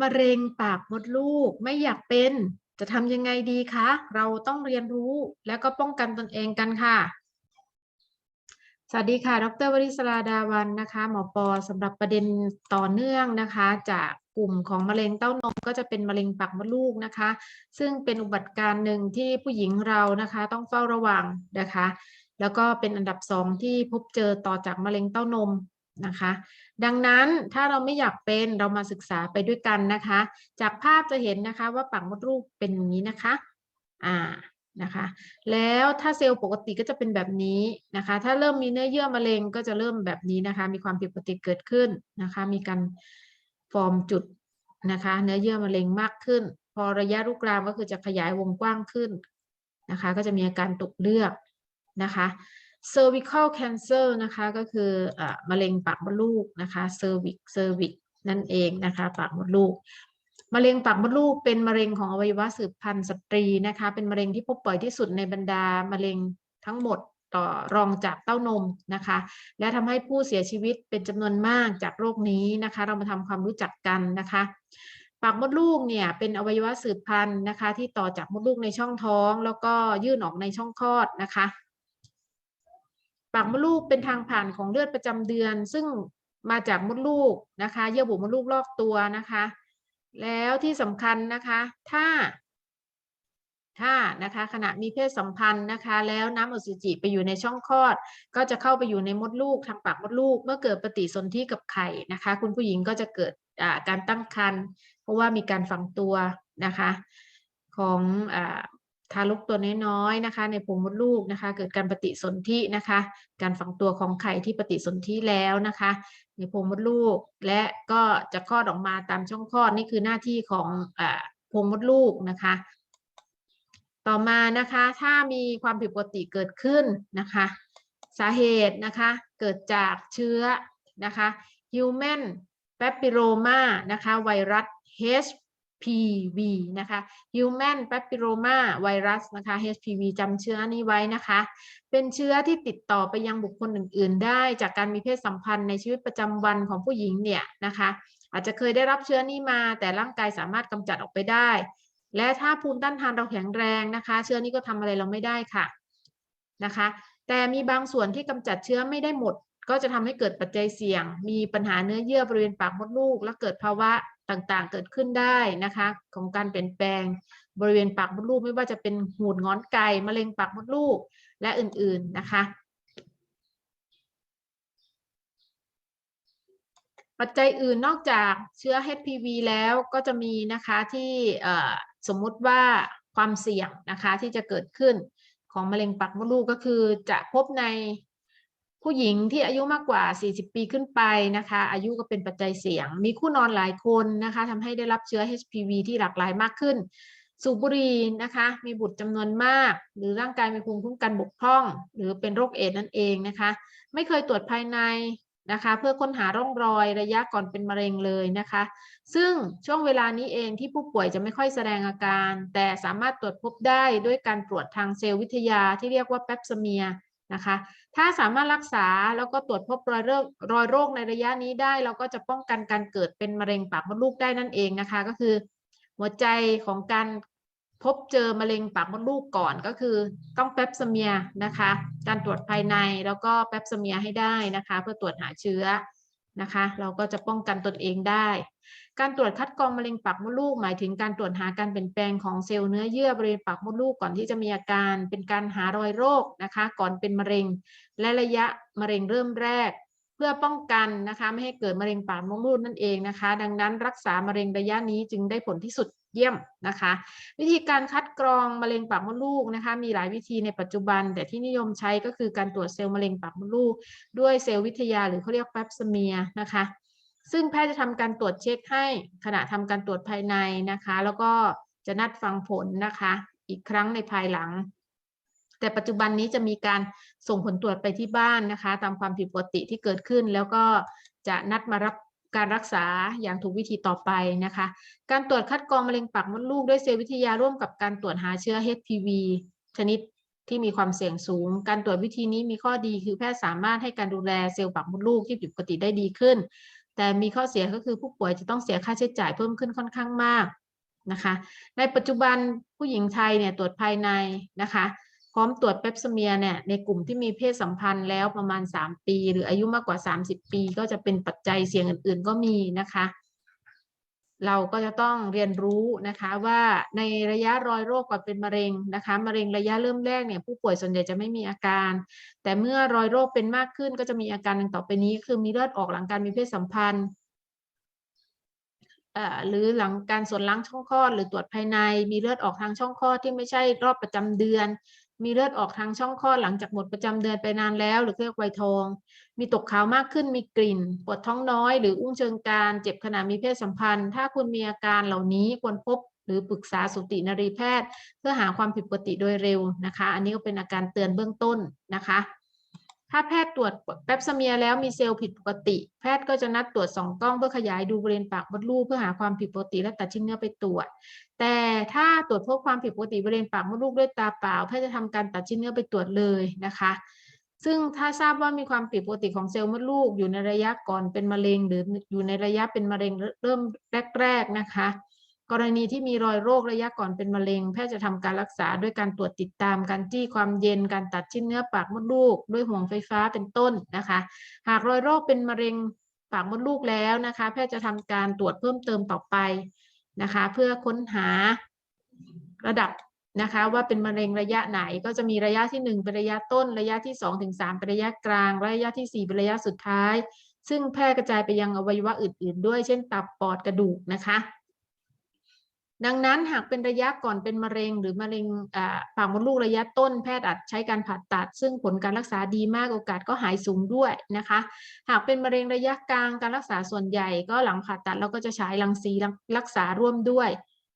มะเร็งปากมดลูกไม่อยากเป็น จะทำยังไงดีคะ เราต้องเรียนรู้แล้วก็ป้องกันตนเองกันค่ะ สวัสดีค่ะ ดรวริศราดาวันนะคะ หมอปอสำหรับประเด็นต่อเนื่องนะคะ จากกลุ่มของมะเร็งเต้านมก็จะเป็นมะเร็งปากมดลูกนะคะ ซึ่งเป็นอุบัติการ์หนึ่งที่ผู้หญิงเรานะคะ ต้องเฝ้าระวังนะคะ แล้วก็เป็นอันดับสองที่พบเจอต่อจากมะเร็งเต้านม นะคะ ดังนั้นถ้าเราไม่อยากเป็นเรามาศึกษาไปด้วยกันนะคะ จากภาพจะเห็นนะคะว่าปากมดลูกเป็นอย่างนี้นะคะอ่านะคะ แล้วถ้าเซลล์ปกติก็จะเป็นแบบนี้นะคะ ถ้าเริ่มมีเนื้อเยื่อมะเร็งก็จะเริ่มแบบนี้นะคะ มีความผิดปกติเกิดขึ้นนะคะ มีการฟอร์มจุดนะคะ เนื้อเยื่อมะเร็งมากขึ้น พอระยะลุกลามก็คือจะขยายวงกว้างขึ้นนะคะ ก็จะมีอาการตกเลือดนะคะ cervical cancer นะคะก็คืออมะเร็งปากมดลูกนะคะ cervix cervix นั่นเองนะคะปากมดลูกมะเร็งปากมดลูกเป็นมะเร็งของอวัยวะสืบพันธุ์สตรีนะคะเป็นมะเร็งที่พบบ่อยที่สุดในบรรดามะเร็งทั้งหมดต่อรองจากเต้านมนะคะ และทำให้ผู้เสียชีวิตเป็นจำนวนมากจากโรคนี้นะคะ เรามาทำความรู้จักกันนะคะ ปากมดลูกเนี่ยเป็นอวัยวะสืบพันธุ์นะคะ ที่ต่อจากมดลูกในช่องท้อง แล้วก็ยื่นออกในช่องคลอดนะคะ ปากมดลูกเป็นทางผ่านของเลือดประจำเดือน ซึ่งมาจากมดลูกนะคะเยื่อบุมดลูกรอบตัวนะคะ แล้วที่สำคัญนะคะถ้า ถ้านะคะขณะมีเพศสัมพันธ์นะคะ แล้วน้ำอสุจิไปอยู่ในช่องคลอด ก็จะเข้าไปอยู่ในมดลูกทางปากมดลูก เมื่อเกิดปฏิสนธิกับไข่นะคะ คุณผู้หญิงก็จะเกิดการตั้งครรภ์เพราะว่ามีการฝังตัวนะคะของอ ทารกตัวน้อยๆนะคะ ในโพรงมดลูกนะคะ เกิดการปฏิสนธินะคะ การฝังตัวของไข่ที่ปฏิสนธิแล้วนะคะ ในโพรงมดลูก และก็จะคลอดออกมาตามช่องคลอดนี่คือหน้าที่ของอโพรงมดลูกนะคะ ต่อมานะคะถ้ามีความผิดปกติเกิดขึ้นนะคะ สาเหตุนะคะเกิดจากเชื้อนะคะ human papilloma นะคะไวรัส HPV นะคะ human papilloma ไวรัสนะคะ HPV จำเชื้อนี้ไว้นะคะ เป็นเชื้อที่ติดต่อไปยังบุคคลอื่น ๆ ได้ จากการมีเพศสัมพันธ์ในชีวิตประจำวันของผู้หญิงเนี่ยนะคะ อาจจะเคยได้รับเชื้อนี้มา แต่ร่างกายสามารถกำจัดออกไปได้ และถ้าภูมิต้านทานเราแข็งแรงนะคะ เชื้อนี้ก็ทำอะไรเราไม่ได้ค่ะนะคะ แต่มีบางส่วนที่กำจัดเชื้อไม่ได้หมด ก็จะทำให้เกิดปัจจัยเสี่ยง มีปัญหาเนื้อเยื่อบริเวณปากมดลูก และเกิดภาวะ ต่างๆ เกิดขึ้นได้นะคะ ของการเปลี่ยนแปลงบริเวณปากมดลูกไม่ว่าจะเป็นหูดงอนไก่มะเร็งปากมดลูกและอื่นๆนะคะ ปัจจัยอื่นนอกจากเชื้อ HPV แล้วก็จะมีนะคะที่สมมุติว่าความเสี่ยงนะคะที่จะเกิดขึ้นของมะเร็งปากมดลูกก็คือจะพบใน ผู้หญิงที่อายุมากกว่า 40 ปีขึ้นไปนะคะ อายุก็เป็นปัจจัยเสี่ยง มีคู่นอนหลายคนนะคะทำให้ได้รับเชื้อ HPV ที่หลากหลายมากขึ้น สูบบุหรี่นะคะ มีบุตรจำนวนมาก หรือร่างกายมีภูมิคุ้มกันบกพร่อง หรือเป็นโรคเอดส์นั่นเองนะคะ ไม่เคยตรวจภายในนะคะ เพื่อค้นหาร่องรอยระยะก่อนเป็นมะเร็งเลยนะคะ ซึ่งช่วงเวลานี้เองที่ผู้ป่วยจะไม่ค่อยแสดงอาการ แต่สามารถตรวจพบได้ด้วยการตรวจทางเซลล์วิทยาที่เรียกว่าแปปสเมีย นะคะ ถ้าสามารถรักษาแล้วก็ตรวจพบรอยโรครอยโรคในระยะนี้ได้ เราก็จะป้องกันการเกิดเป็นมะเร็งปากมดลูกได้นั่นเองนะคะ ก็คือ หัวใจของการพบเจอมะเร็งปากมดลูกก่อนก็คือต้องแปปสเมียนะคะ การตรวจภายในแล้วก็แปปสเมียให้ได้นะคะ เพื่อตรวจหาเชื้อนะคะ เราก็จะป้องกันตนเองได้ การตรวจคัดกรองมะเร็งปากมดลูก หมายถึงการตรวจหาการเปลี่ยนแปลงของเซลล์เนื้อเยื่อบริเวณปากมดลูกก่อนที่จะมีอาการ เป็นการหารอยโรคนะคะ ก่อนเป็นมะเร็ง และระยะมะเร็งเริ่มแรก เพื่อป้องกันนะคะไม่ให้เกิดมะเร็งปากมดลูกนั่นเองนะคะ ดังนั้นรักษามะเร็งระยะนี้จึงได้ผลที่สุดเยี่ยมนะคะ วิธีการคัดกรองมะเร็งปากมดลูกนะคะ มีหลายวิธีในปัจจุบัน แต่ที่นิยมใช้ก็คือการตรวจเซลล์มะเร็งปากมดลูก ด้วยเซลล์วิทยาหรือเขาเรียกแปปสเมียนะคะ ซึ่งแพทย์จะทำการตรวจเช็คให้ขณะทำการตรวจภายในนะคะ แล้วก็จะนัดฟังผลนะคะ อีกครั้งในภายหลัง แต่ปัจจุบันนี้จะมีการส่งผลตรวจไปที่บ้านนะคะ ตามความผิดปกติที่เกิดขึ้น แล้วก็จะนัดมารับการรักษาอย่างถูกวิธีต่อไปนะคะ การตรวจคัดกรองมะเร็งปากมดลูกด้วยเซลล์วิทยาร่วมกับการตรวจหาเชื้อ HPV ชนิดที่มีความเสี่ยงสูง การตรวจวิธีนี้มีข้อดีคือแพทย์สามารถให้การดูแลเซลล์ปากมดลูกที่ผิดปกติได้ดีขึ้น แต่มีข้อเสียก็คือผู้ป่วยจะต้องเสียค่าใช้จ่ายเพิ่มขึ้นค่อนข้างมากนะคะ ในปัจจุบันผู้หญิงไทยเนี่ยตรวจภายในนะคะ พร้อมตรวจเปปสเมียเนี่ยในกลุ่มที่มีเพศสัมพันธ์แล้วประมาณ 3 ปี หรืออายุมากกว่า 30 ปี ก็จะเป็นปัจจัยเสี่ยงอื่น ๆ ก็มีนะคะ เราก็จะต้องเรียนรู้นะคะว่าในระยะรอยโรคก่อนเป็นมะเร็งนะคะมะเร็งระยะเริ่มแรกเนี่ยผู้ป่วยส่วนใหญ่จะไม่มีอาการ แต่เมื่อรอยโรคเป็นมากขึ้นก็จะมีอาการดังต่อไปนี้ คือมีเลือดออกหลังการมีเพศสัมพันธ์เอ่อหรือหลังการส่วนล้างช่องคลอดหรือตรวจภายใน มีเลือดออกทางช่องคลอดที่ไม่ใช่รอบประจำเดือน มีเลือดออกทางช่องคลอดหลังจากหมดประจำเดือนไปนานแล้ว หรือเรียกไวยทอง มีตกขาวมากขึ้นมีกลิ่น ปวดท้องน้อย หรืออุ้งเชิงกรานเจ็บขณะมีเพศสัมพันธ์ ถ้าคุณมีอาการเหล่านี้ควรพบหรือปรึกษาสูตินรีแพทย์ เพื่อหาความผิดปกติโดยเร็วนะคะ อันนี้ก็เป็นอาการเตือนเบื้องต้นนะคะ ถ้าแพทย์ตรวจแปปสเมียแล้วมีเซลล์ผิดปกติ แพทย์ก็จะนัดตรวจสองกล้องเพื่อขยายดูบริเวณปากมดลูกเพื่อหาความผิดปกติและตัดชิ้นเนื้อไปตรวจ แต่ถ้าตรวจพบความผิดปกติบริเวณปากมดลูกด้วยตาเปล่า แพทย์จะทำการตัดชิ้นเนื้อไปตรวจเลยนะคะ ซึ่งถ้าทราบว่ามีความผิดปกติของเซลล์มดลูกอยู่ในระยะก่อนเป็นมะเร็ง หรืออยู่ในระยะเป็นมะเร็งเริ่มแรก ๆนะคะ กรณีที่มีรอยโรคระยะก่อนเป็นมะเร็ง แพทย์จะทำการรักษาด้วยการตรวจติดตามการจี้ความเย็นการตัดชิ้นเนื้อปากมดลูก ด้วยห่วงไฟฟ้าเป็นต้นนะคะ หากรอยโรคเป็นมะเร็งปากมดลูกแล้วนะคะ แพทย์จะทำการตรวจเพิ่มเติมต่อไปนะคะ เพื่อค้นหาระดับนะคะว่าเป็นมะเร็งระยะไหนก็จะมีระยะที่ 1 เป็นระยะต้นระยะที่2ถึง3เป็นระยะกลาง ระยะที่ 4 เป็นระยะสุดท้าย ซึ่งแพร่กระจายไปยังอวัยวะอื่น ๆ ด้วยเช่นตับปอดกระดูกนะคะ ดังนั้นหากเป็นระยะก่อนเป็นมะเร็ง หรือมะเร็งปากมดลูกระยะต้นแพทย์อาจใช้การผ่าตัด ซึ่งผลการรักษาดีมากโอกาสก็หายสูงด้วยนะคะ หากเป็นมะเร็งระยะกลางการรักษาส่วนใหญ่ ก็หลังผ่าตัดเราก็จะใช้รังสีรักษาร่วมด้วย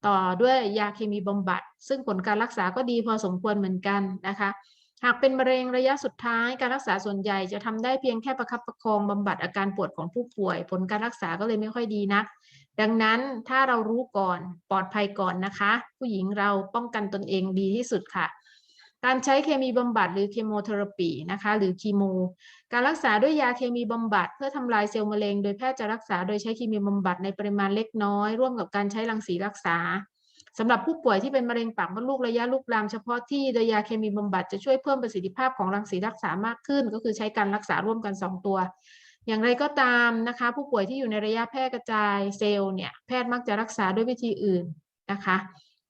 ต่อด้วยยาเคมีบำบัด ซึ่งผลการรักษาก็ดีพอสมควรเหมือนกันนะคะหากเป็นมะเร็งระยะสุดท้ายการรักษาส่วนใหญ่จะทำได้เพียงแค่ประคับประคองบำบัดอาการปวดของผู้ป่วย ผลการรักษาก็เลยไม่ค่อยดีนัก ดังนั้นถ้าเรารู้ก่อนปลอดภัยก่อนนะคะ ผู้หญิงเราป้องกันตนเองดีที่สุดค่ะ การใช้เคมีบำบัดหรือเคมีเทอราปีนะคะหรือคีโม การรักษาด้วยยาเคมีบำบัด เพื่อทำลายเซลล์มะเร็ง โดยแพทย์จะรักษาโดยใช้เคมีบำบัดในปริมาณเล็กน้อย ร่วมกับการใช้รังสีรักษาสำหรับผู้ป่วยที่เป็นมะเร็งปากมดลูกระยะลุกลามเฉพาะที่โดยยาเคมีบำบัดจะช่วยเพิ่มประสิทธิภาพของรังสีรักษามากขึ้น ก็คือใช้การรักษาร่วมกัน 2 ตัว อย่างไรก็ตามนะคะ ผู้ป่วยที่อยู่ในระยะแพร่กระจายเซลล์เนี่ยแพทย์มักจะรักษาด้วยวิธีอื่นนะคะ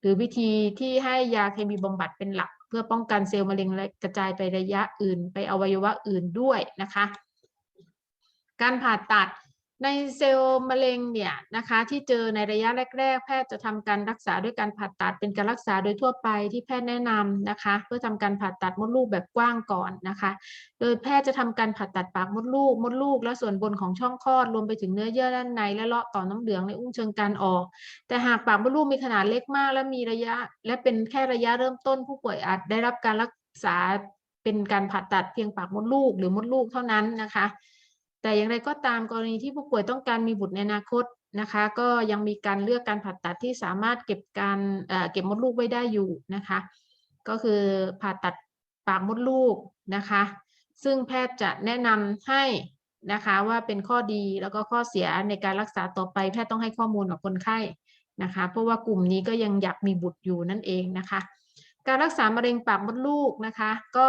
หรือวิธีที่ให้ยาเคมีบำบัดเป็นหลัก เพื่อป้องกันเซลล์มะเร็งกระจายไประยะอื่น ไปอวัยวะอื่นด้วยนะคะ การผ่าตัด ในเซลล์มะเร็งเนี่ยนะคะที่เจอในระยะแรก ๆ แพทย์จะทำการรักษาด้วยการผ่าตัดเป็นการรักษาโดยทั่วไปที่แพทย์แนะนำนะคะ เพื่อทำการผ่าตัดมดลูกแบบกว้างก่อนนะคะ โดยแพทย์จะทำการผ่าตัดปากมดลูก มดลูก และส่วนบนของช่องคลอดรวมไปถึงเนื้อเยื่อด้านในและเลาะต่อน้ำเหลืองในอุ้งเชิงกรานออก แต่หากปากมดลูกมีขนาดเล็กมาก และมีระยะ และเป็นแค่ระยะเริ่มต้นผู้ป่วยอาจได้รับการรักษาเป็นการผ่าตัดเพียงปากมดลูก หรือมดลูกเท่านั้นนะคะ แต่อย่างไรก็ตามกรณีที่ผู้ป่วยต้องการมีบุตรในอนาคตนะคะ ก็ยังมีการเลือกการผ่าตัดที่สามารถเก็บการเอ่อเก็บมดลูกไว้ได้อยู่นะคะ ก็คือผ่าตัดปากมดลูกนะคะ ซึ่งแพทย์จะแนะนำให้นะคะว่าเป็นข้อดีแล้วก็ข้อเสียในการรักษาต่อไปแพทย์ต้องให้ข้อมูลกับคนไข้นะคะ เพราะว่ากลุ่มนี้ก็ยังอยากมีบุตรอยู่นั่นเองนะคะ การรักษามะเร็งปากมดลูกนะคะ ก็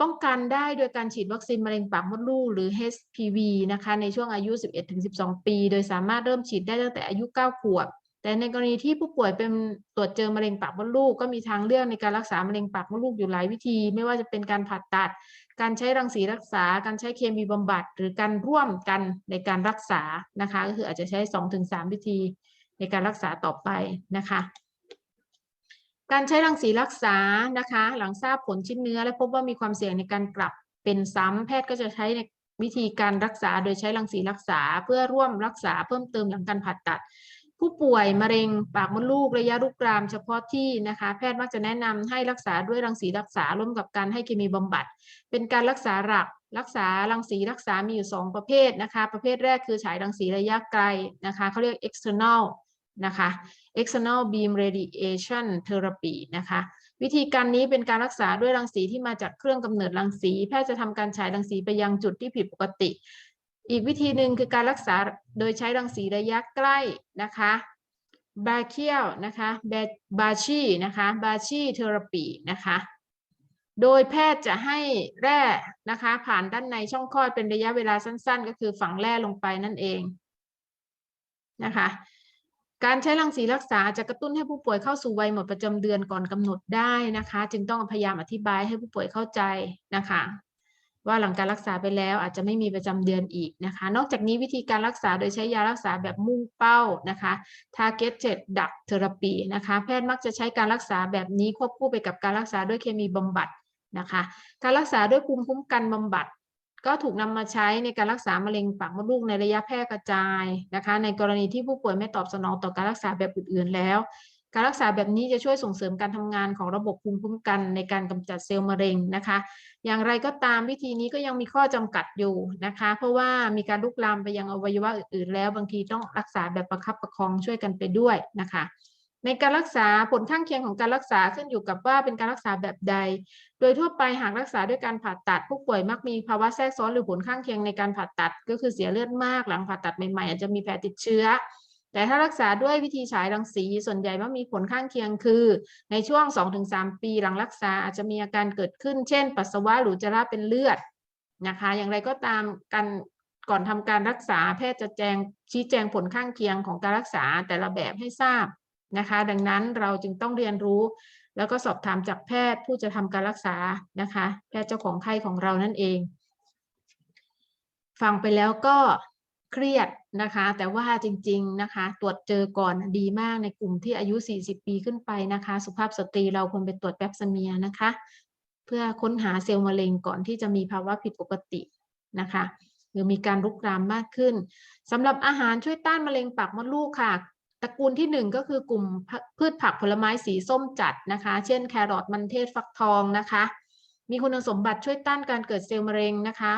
ป้องกันได้โดยการฉีดวัคซีนมะเร็งปากมดลูกหรือ HPV นะคะในช่วงอายุ 11-12 ปี โดยสามารถเริ่มฉีดได้ตั้งแต่อายุ 9 ขวบ แต่ในกรณีที่ผู้ป่วยเป็นตรวจเจอมะเร็งปากมดลูก ก็มีทางเลือกในการรักษามะเร็งปากมดลูกอยู่หลายวิธี ไม่ว่าจะเป็นการผ่าตัด การใช้รังสีรักษา การใช้เคมีบำบัด หรือการร่วมกันในการรักษานะคะ ก็คืออาจจะใช้ 2-3 วิธีในการรักษาต่อไปนะคะ การใช้รังสีรักษานะคะ หลังทราบผลชิ้นเนื้อ และพบว่ามีความเสี่ยงในการกลับเป็นซ้ำแพทย์ก็จะใช้ในวิธีการรักษาโดยใช้รังสีรักษา เพื่อร่วมรักษาเพิ่มเติมหลังการผ่าตัด ผู้ป่วยมะเร็งปากมดลูกระยะลุกรามเฉพาะที่นะคะ แพทย์มักจะแนะนำให้รักษาด้วยรังสีรักษาร่วมกับการให้เคมีบำบัด เป็นการรักษาหลักรักษารังสีรักษามีอยู่ 2 ประเภทนะคะ ประเภทแรกคือฉายรังสีระยะไกลนะคะเขาเรียก external นะคะ external beam radiation therapy นะคะ วิธีการนี้เป็นการรักษาด้วยรังสีที่มาจากเครื่องกำเนิดรังสี แพทย์จะทำการฉายรังสีไปยังจุดที่ผิดปกติ อีกวิธีหนึ่งคือการรักษาโดยใช้รังสีระยะใกล้นะคะบาเคียลนะคะบาชีนะคะบาชีเทอราปีนะคะโดยแพทย์จะให้แร่นะคะผ่านด้านในช่องคลอดเป็นระยะเวลาสั้น ๆ ก็คือฝังแร่ลงไปนั่นเองนะคะ การใช้รังสีรักษาจะกระตุ้นให้ผู้ป่วยเข้าสู่วัยหมดประจำเดือนก่อนกำหนดได้นะคะ จึงต้องพยายามอธิบายให้ผู้ป่วยเข้าใจนะคะ ว่าหลังการรักษาไปแล้วอาจจะไม่มีประจำเดือนอีกนะคะ นอกจากนี้วิธีการรักษาโดยใช้ยารักษาแบบมุ่งเป้านะคะ targeted drug therapy นะคะ แพทย์มักจะใช้การรักษาแบบนี้ควบคู่ไปกับการรักษาด้วยเคมีบำบัดนะคะ การรักษาด้วยภูมิคุ้มกันบำบัด ก็ถูกนำมาใช้ในการรักษามะเร็งปากมดลูกในระยะแพร่กระจายนะคะ ในกรณีที่ผู้ป่วยไม่ตอบสนองต่อการรักษาแบบอื่นๆแล้ว การรักษาแบบนี้จะช่วยส่งเสริมการทำงานของระบบภูมิคุ้มกันในการกำจัดเซลล์มะเร็งนะคะ อย่างไรก็ตามวิธีนี้ก็ยังมีข้อจำกัดอยู่นะคะ เพราะว่ามีการลุกลามไปยังอวัยวะอื่นๆ แล้วบางทีต้องรักษาแบบประคับประคองช่วยกันไปด้วยนะคะ ในการรักษาผลข้างเคียงของการรักษาขึ้นอยู่กับว่าเป็นการรักษาแบบใด โดยทั่วไปหากรักษาด้วยการผ่าตัด ผู้ป่วยมักมีภาวะแทรกซ้อนหรือผลข้างเคียงในการผ่าตัด ก็คือเสียเลือดมากหลังผ่าตัดใหม่ๆอาจจะมีแผลติดเชื้อ แต่ถ้ารักษาด้วยวิธีฉายรังสีส่วนใหญ่มักมีผลข้างเคียงคือ ในช่วง 2-3 ปีหลังรักษาอาจจะมีอาการเกิดขึ้น เช่น ปัสสาวะหรือจระเป็นเลือดนะคะ อย่างไรก็ตามการก่อนทำการรักษาแพทย์จะแจงชี้แจงผลข้างเคียงของการรักษาแต่ละแบบให้ทราบ นะคะ ดังนั้นเราจึงต้องเรียนรู้ แล้วก็สอบถามจากแพทย์ผู้จะทำการรักษานะคะ แพทย์เจ้าของไข้ของเรานั่นเอง ฟังไปแล้วก็เครียดนะคะ แต่ว่าจริง ๆนะคะ ตรวจเจอก่อนดีมากในกลุ่มที่อายุ 40 ปีขึ้นไปนะคะ สุภาพสตรีเราควรไปตรวจแปปสเมียนะคะ เพื่อค้นหาเซลล์มะเร็งก่อนที่จะมีภาวะผิดปกตินะคะหรือมีการลุกลามมากขึ้นสำหรับอาหารช่วยต้านมะเร็งปากมดลูกค่ะ ตระกูลที่หนึ่งก็คือกลุ่มพืชผักผลไม้สีส้มจัดนะคะ เช่นแครอทมันเทศฟักทองนะคะ มีคุณสมบัติช่วยต้านการเกิดเซลล์มะเร็งนะคะ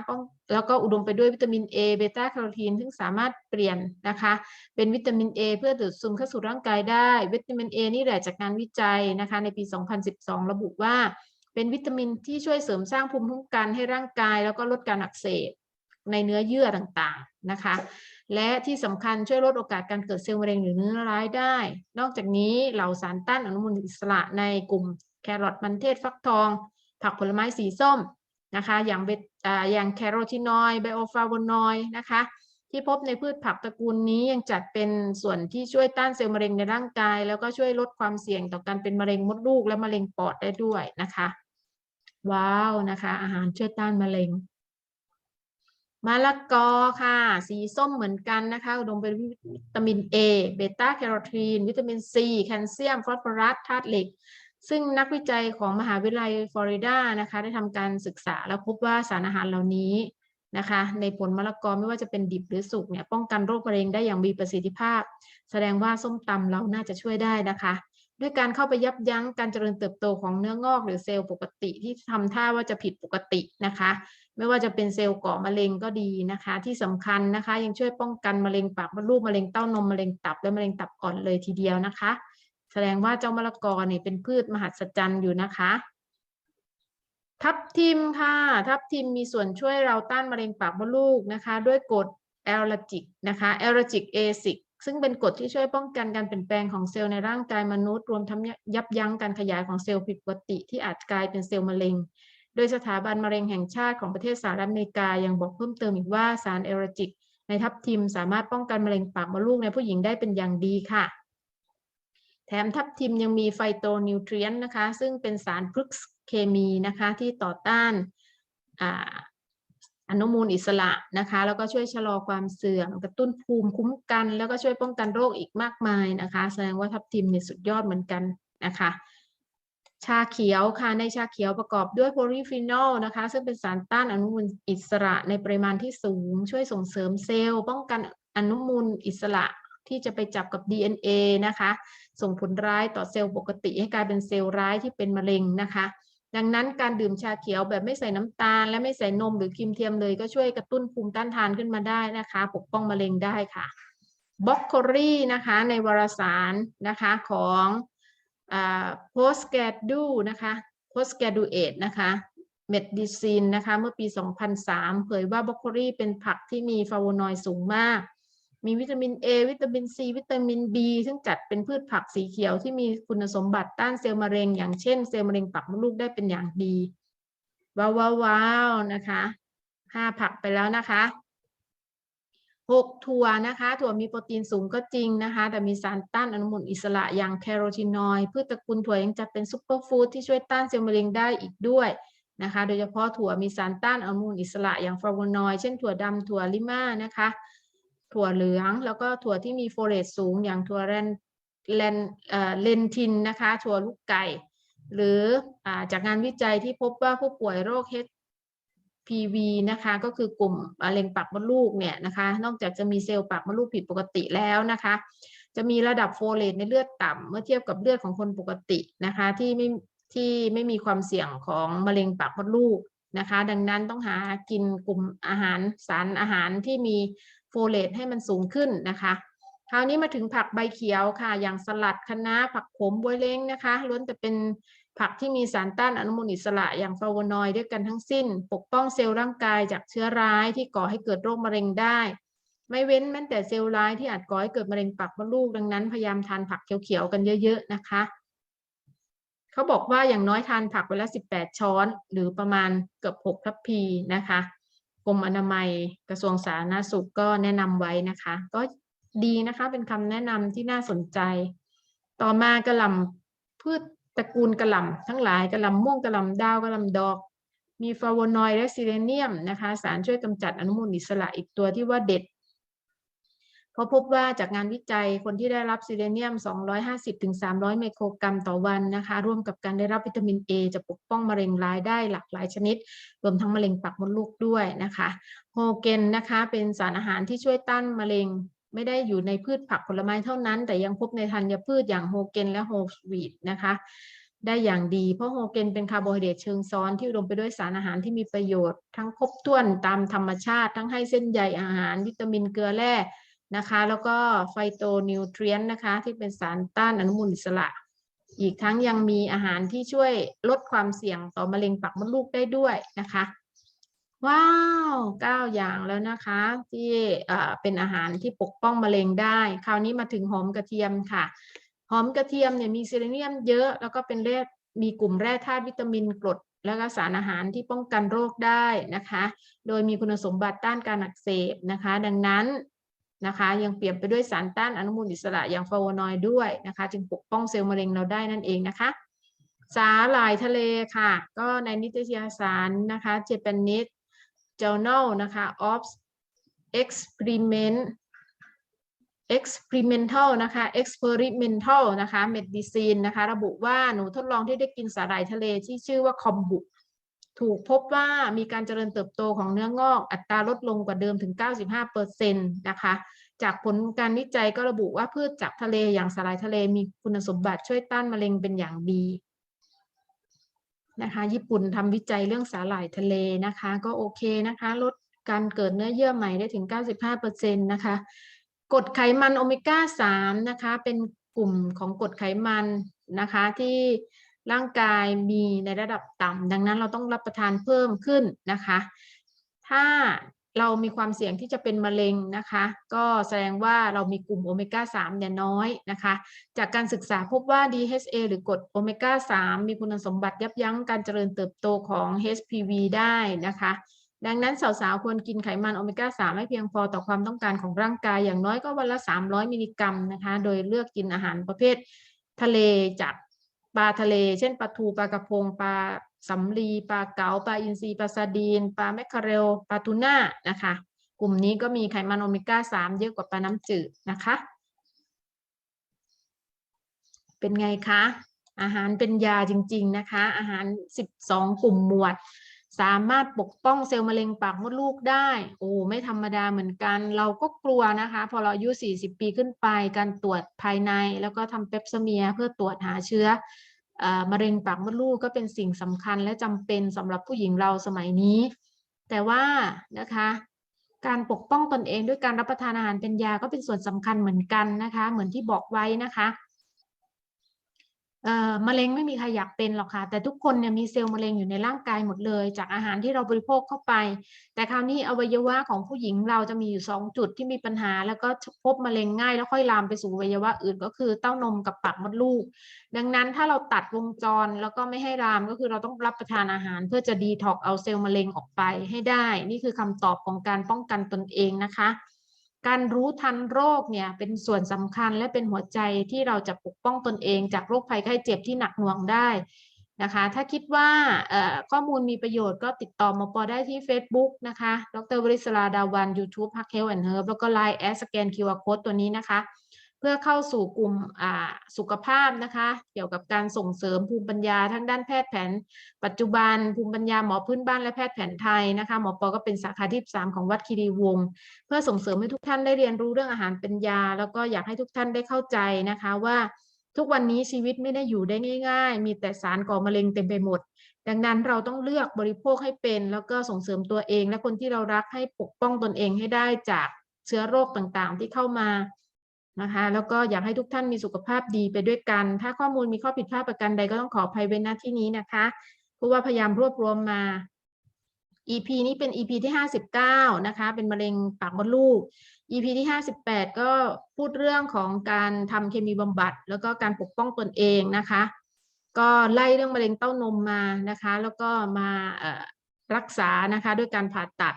แล้วก็อุดมไปด้วยวิตามิน A เบต้าแคโรทีนซึ่งสามารถเปลี่ยนนะคะ เป็นวิตามิน A เพื่อดูดซึมเข้าสู่ร่างกายได้ วิตามิน A นี่แหละจากงานวิจัยนะคะ ในปี 2012 ระบุว่า เป็นวิตามินที่ช่วยเสริมสร้างภูมิคุ้มกันให้ร่างกาย แล้วก็ลดการอักเสบในเนื้อเยื่อต่างๆนะคะ และที่สำคัญช่วยลดโอกาสการเกิดเซลล์มะเร็งหรือเนื้อร้ายได้ นอกจากนี้เหล่าสารต้านอนุมูลอิสระในกลุ่มแครอทมันเทศฟักทอง ผักผลไม้สีส้มนะคะอย่างเบออย่างแคโรทีนอยด์ไบโอฟลาโวนอยด์นะคะที่พบในพืชผักตระกูลนี้ยังจัดเป็นส่วนที่ช่วยต้านเซลล์มะเร็งในร่างกาย แล้วก็ช่วยลดความเสี่ยงต่อการเป็นมะเร็งมดลูกและมะเร็งปอดได้ด้วยนะคะ ว้าวนะคะ อาหารช่วยต้านมะเร็ง มะละกอค่ะ สีส้มเหมือนกันนะคะ อุดมไปด้วยวิตามิน A เบต้าแคโรทีน วิตามิน C แคลเซียม ฟอสฟอรัสธาตุเหล็ก ซึ่งนักวิจัยของมหาวิทยาลัยฟลอริดานะคะ ได้ทำการศึกษาแล้วพบว่าสารอาหารเหล่านี้นะคะ ในผลมะละกอไม่ว่าจะเป็นดิบหรือสุกเนี่ยป้องกันโรคมะเร็งได้อย่างมีประสิทธิภาพ แสดงว่าส้มตำเราน่าจะช่วยได้นะคะด้วยการเข้าไปยับยั้งการเจริญเติบโตของเนื้องอกหรือเซลล์ปกติที่ทำท่าว่าจะผิดปกตินะคะ ไม่ว่าจะเป็นเซลล์ก่อมะเร็งก็ดีนะคะ ที่สำคัญนะคะ ยังช่วยป้องกันมะเร็งปากมดลูกมะเร็งเต้านมมะเร็งตับและมะเร็งตับอ่อนเลยทีเดียวนะคะ แสดงว่าเจ้ามะละกอเนี่ยเป็นพืชมหัศจรรย์อยู่นะคะ ทับทิมค่ะ ทับทิมมีส่วนช่วยเราต้านมะเร็งปากมดลูกนะคะ ด้วยกรดแอลลาจิกนะคะแอลลาจิกเอซิกซึ่งเป็นกรดที่ช่วยป้องกันการเปลี่ยนแปลงของเซลล์ในร่างกายมนุษย์ รวมทั้งยับยั้งการขยายของเซลล์ผิดปกติที่อาจกลายเป็นเซลล์มะเร็ง โดยสถาบันมะเร็งแห่งชาติของประเทศสหรัฐอเมริกายังบอกเพิ่มเติมอีกว่าสารเอลลาจิกในทับทิมสามารถป้องกันมะเร็งปากมดลูกในผู้หญิงได้เป็นอย่างดีค่ะ แถมทับทิมยังมีไฟโตนิวเทรียนนะคะ ซึ่งเป็นสารพฤกษเคมีนะคะที่ต่อต้านอนุมูลอิสระนะคะ แล้วก็ช่วยชะลอความเสื่อมกระตุ้นภูมิคุ้มกัน แล้วก็ช่วยป้องกันโรคอีกมากมายนะคะ แสดงว่าทับทิมเนี่ยสุดยอดเหมือนกันนะคะ ชาเขียวค่ะในชาเขียวประกอบด้วยโพลีฟีนอลนะคะ ซึ่งเป็นสารต้านอนุมูลอิสระในปริมาณที่สูง ช่วยส่งเสริมเซลล์ ป้องกันอนุมูลอิสระที่จะไปจับกับ DNA นะคะ ส่งผลร้ายต่อเซลล์ปกติให้กลายเป็นเซลล์ร้ายที่เป็นมะเร็งนะคะ ดังนั้นการดื่มชาเขียวแบบไม่ใส่น้ำตาล และไม่ใส่นมหรือครีมเทียมเลยก็ช่วยกระตุ้นภูมิต้านทานขึ้นมาได้นะคะ ปกป้องมะเร็งได้ค่ะบล็อกโคลีนะคะในวารสารนะคะของ postgradu นะคะ postgraduate นะคะเมดดิซินนะคะเมื่อปี 2003 เผยว่าบรอกโคลีเป็นผักที่มีฟลาโวนอยด์สูงมาก มีวิตามิน A วิตามิน C วิตามิน B ซึ่งจัดเป็นพืชผักสีเขียวที่มีคุณสมบัติต้านเซลล์มะเร็ง อย่างเช่นเซลล์มะเร็งปากมดลูกได้เป็นอย่างดี ว้าวว้าวว้าวนะคะห้าผักไปแล้วนะคะ หกถั่วนะคะ ถั่วมีโปรตีนสูงก็จริงนะคะ แต่มีสารต้านอนุมูลอิสระอย่างแคโรทีนอยด์พืชตระกูลถั่วยังจัดเป็นซุปเปอร์ฟู้ดที่ช่วยต้านเซลล์มะเร็งได้อีกด้วยนะคะ โดยเฉพาะถั่วมีสารต้านอนุมูลอิสระอย่างฟลาโวนอยด์เช่นถั่วดำถั่วลิม่านะคะ ถั่วเหลือง แล้วก็ถั่วที่มีโฟเลตสูงอย่างถั่วแรนแลนเอ่อเลนทินนะคะ ถั่วลูกไก่ หรืออจากงานวิจัยที่พบว่าผู้ป่วยโรค PV นะคะก็คือกลุ่มมะเร็งปากมดลูกเนี่ยนะคะนอกจากจะมีเซลล์ปากมดลูกผิดปกติแล้วนะคะ จะมีระดับโฟเลตในเลือดต่ำเมื่อเทียบกับเลือดของคนปกตินะคะที่ไม่ที่ไม่มีความเสี่ยงของมะเร็งปากมดลูกนะคะ ดังนั้นต้องหากินกลุ่มอาหารสารอาหารที่มีโฟเลตให้มันสูงขึ้นนะคะคราวนี้มาถึงผักใบเขียวค่ะ อย่างสลัดคะน้าผักขมบวยเล้งนะคะล้วนแต่เป็น ผักที่มีสารต้านอนุมูลอิสระอย่างฟลาโวนอยด์ด้วยกันทั้งสิ้น ปกป้องเซลล์ร่างกายจากเชื้อร้ายที่ก่อให้เกิดโรคมะเร็งได้ ไม่เว้นแม้แต่เซลล์ร้ายที่อาจก่อให้เกิดมะเร็งปากมดลูกดังนั้นพยายามทานผักเขียวๆกันเยอะ ๆ นะคะเขาบอกว่าอย่างน้อยทานผักวันละ 18 ช้อน หรือประมาณเกือบ 6 ทัพพีนะคะกรมอนามัยกระทรวงสาธารณสุขก็แนะนำไว้นะคะ ก็ดีนะคะเป็นคำแนะนำที่น่าสนใจ ต่อมากระหล่ำพืช ตระกูลกระหล่ำทั้งหลายกระหล่ำม่วงกระหล่ำดาวกระหล่ำดอก มีฟลาโวนอยด์และซิเลเนียมนะคะ สารช่วยกำจัดอนุมูลอิสระอีกตัวที่ว่าเด็ดเพราะพบว่าจากงานวิจัยคนที่ได้รับซิเลเนียม 250-300 ไมโครกรัมต่อวันนะคะ ร่วมกับการได้รับวิตามิน A จะปกป้องมะเร็งร้ายได้หลากหลายชนิด รวมทั้งมะเร็งปากมดลูกด้วยนะคะ โฮเกนนะคะ เป็นสารอาหารที่ช่วยต้านมะเร็ง ไม่ได้อยู่ในพืชผักผลไม้เท่านั้น แต่ยังพบในธัญพืชอย่างโฮเกนและโฮลวีตนะคะ ได้อย่างดี เพราะโฮเกนเป็นคาร์โบไฮเดรตเชิงซ้อนที่อุดมไปด้วยสารอาหารที่มีประโยชน์ ทั้งครบถ้วนตามธรรมชาติ ทั้งให้เส้นใยอาหาร วิตามินเกลือแร่นะคะ แล้วก็ไฟโตนิวเทรียนนะคะ ที่เป็นสารต้านอนุมูลอิสระ อีกทั้งยังมีอาหารที่ช่วยลดความเสี่ยงต่อมะเร็งปากมดลูกได้ด้วยนะคะ ว้าวเก้าอย่างแล้วนะคะ ที่เอ่เป็นอาหารที่ปกป้องมะเร็งได้ คราวนี้มาถึงหอมกระเทียมค่ะ หอมกระเทียมเนี่ยมีเซเลเนียมเยอะ แล้วก็เป็นแร่มีกลุ่มแร่ธาตุวิตามินกรด แล้วก็สารอาหารที่ป้องกันโรคได้นะคะ โดยมีคุณสมบัติต้านการอักเสบนะคะ ดังนั้นนะคะยังเปรียบไปด้วยสารต้านอนุมูลอิสระอย่างฟลาโวนอยด์ด้วยนะคะ จึงปกป้องเซลล์มะเร็งเราได้นั่นเองนะคะ สาหร่ายทะเลค่ะ ก็ในนิตยสารนะคะ Japanese Journal นะคะ of Experiment experimental นะคะ experimental นะคะ medicine นะคะ ระบุว่าหนูทดลองที่ได้กินสาหร่ายทะเลที่ชื่อว่าคอมบุ ถูกพบว่ามีการเจริญเติบโตของเนื้องอกอัตราลดลงกว่าเดิมถึง 95%นะคะ จากผลการวิจัยก็ระบุว่าพืชจากทะเลอย่างสาหร่ายทะเลมีคุณสมบัติช่วยต้านมะเร็งเป็นอย่างดี นะคะญี่ปุ่นทำวิจัยเรื่องสาหร่ายทะเลนะคะ ก็โอเคนะคะ ลดการเกิดเนื้อเยื่อใหม่ได้ถึง 95%นะคะกรดไขมันโอเมก้า 3 นะคะ เป็นกลุ่มของกรดไขมันนะคะที่ร่างกายมีในระดับต่ำดังนั้นเราต้องรับประทานเพิ่มขึ้นนะคะ ถ้า เรามีความเสี่ยงที่จะเป็นมะเร็งนะคะ ก็แสดงว่าเรามีกลุ่มโอเมก้า3เนี่ยน้อยนะคะ จากการศึกษาพบว่า DHA หรือกรดโอเมก้า3มีคุณสมบัติยับยั้งการเจริญเติบโตของ HPV ได้นะคะ ดังนั้นสาวๆ ควรกินไขมันโอเมก้า3ให้เพียงพอต่อความต้องการของร่างกายอย่างน้อยก็วันละ 300 มิลลิกรัมนะคะ โดยเลือกกินอาหารประเภททะเลจากปลาทะเล เช่นปลาทูปลากระพงปลา สำลีปลาเก๋าปลาอินทรีปลาซาดีนปลาแมคคาเรลปลาทูน่านะคะ กลุ่มนี้ก็มีไขมันโอเมก้า 3 เยอะกว่าปลาน้ำจืดนะคะ เป็นไงคะ อาหารเป็นยาจริง ๆ นะคะ อาหาร 12 กลุ่มหมวด สามารถปกป้องเซลล์มะเร็งปากมดลูกได้ โอ้ไม่ธรรมดาเหมือนกัน เราก็กลัวนะคะ พอเราอายุ 40 ปีขึ้นไปการตรวจภายในแล้วก็ทำเปปซเมียเพื่อตรวจหาเชื้อ มะเร็งปากมดลูกก็เป็นสิ่งสำคัญและจำเป็นสำหรับผู้หญิงเราสมัยนี้ แต่ว่านะคะการปกป้องตนเองด้วยการรับประทานอาหารเป็นยาก็เป็นส่วนสำคัญเหมือนกันนะคะ เหมือนที่บอกไว้นะคะ มะเร็งไม่มีใครอยากเป็นหรอกค่ะ แต่ทุกคนเนี่ยมีเซลล์มะเร็งอยู่ในร่างกายหมดเลย จากอาหารที่เราบริโภคเข้าไป แต่คราวนี้อวัยวะของผู้หญิงเราจะมีอยู่สองจุดที่มีปัญหา แล้วก็พบมะเร็งง่ายแล้วค่อยลามไปสู่อวัยวะอื่นก็คือเต้านมกับปากมดลูก ดังนั้นถ้าเราตัดวงจรแล้วก็ไม่ให้ลามก็คือเราต้องรับประทานอาหาร เพื่อจะดีท็อกเอาเซลล์มะเร็งออกไปให้ได้ นี่คือคำตอบของการป้องกันตนเองนะคะ การรู้ทันโรคเนี่ยเป็นส่วนสำคัญและเป็นหัวใจที่เราจะปกป้องตนเอง จากโรคภัยไข้เจ็บที่หนักหน่วงได้นะคะ ถ้าคิดว่าข้อมูลมีประโยชน์ก็ติดต่อมปอได้ที่ Facebook นะคะ ดรวริศราดาวัน YouTube พักเฮลแอนเฮิร์บแล้วก็ Line แอสแกน QR Code ตัวนี้นะคะ เพื่อเข้าสู่กลุ่มสุขภาพนะคะ เกี่ยวกับการส่งเสริมภูมิปัญญาทั้งด้านแพทย์แผน ปัจจุบันภูมิปัญญาหมอพื้นบ้านและแพทย์แผนไทยนะคะหมอปอก็เป็นสาขาที่สามของวัดคีรีวงศ์เพื่อส่งเสริมให้ทุกท่านได้เรียนรู้เรื่องอาหารเป็นยา แล้วก็อยากให้ทุกท่านได้เข้าใจนะคะว่าทุกวันนี้ชีวิตไม่ได้อยู่ได้ง่าย ๆ มีแต่สารก่อมะเร็งเต็มไปหมด ดังนั้นเราต้องเลือกบริโภคให้เป็น แล้วก็ส่งเสริมตัวเอง และคนที่เรารักให้ปกป้องตนเองให้ได้จากเชื้อโรคต่างๆ ที่เข้ามา นะคะแล้วก็อยากให้ทุกท่านมีสุขภาพดีไปด้วยกัน ถ้าข้อมูลมีข้อผิดพลาดประการใดก็ต้องขออภัยไว้ณที่นี้นะคะเพราะว่าพยายามรวบรวมมา EP นี้เป็น EP ที่ 59 นะคะ เป็นมะเร็งปากมดลูก EP ที่ 58 ก็พูดเรื่องของการทำเคมีบำบัด แล้วก็การปกป้องตนเองนะคะ ก็ไล่เรื่องมะเร็งเต้านมมานะคะ แล้วก็มารักษานะคะด้วยการผ่าตัด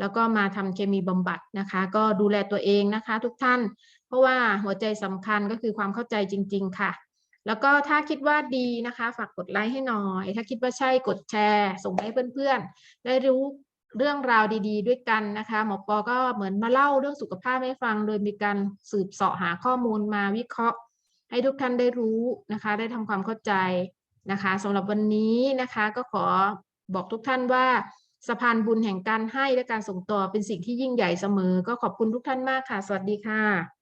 แล้วก็มาทำเคมีบำบัดนะคะ ก็ดูแลตัวเองนะคะ ทุกท่าน เพราะว่าหัวใจสำคัญก็คือความเข้าใจจริง ๆ ค่ะ แล้วก็ถ้าคิดว่าดีนะคะ ฝากกดไลค์ให้หน่อย ถ้าคิดว่าใช่กดแชร์ ส่งให้เพื่อนๆ ได้รู้เรื่องราวดี ๆ ด้วยกันนะคะหมอปอก็เหมือนมาเล่าเรื่องสุขภาพให้ฟัง โดยมีการสืบเสาะหาข้อมูลมาวิเคราะห์ ให้ทุกท่านได้รู้นะคะ ได้ทำความเข้าใจนะคะสำหรับวันนี้นะคะก็ขอบอกทุกท่านว่าสะพานบุญแห่งการให้และการส่งต่อเป็นสิ่งที่ยิ่งใหญ่เสมอ ก็ขอบคุณทุกท่านมากค่ะ สวัสดีค่ะ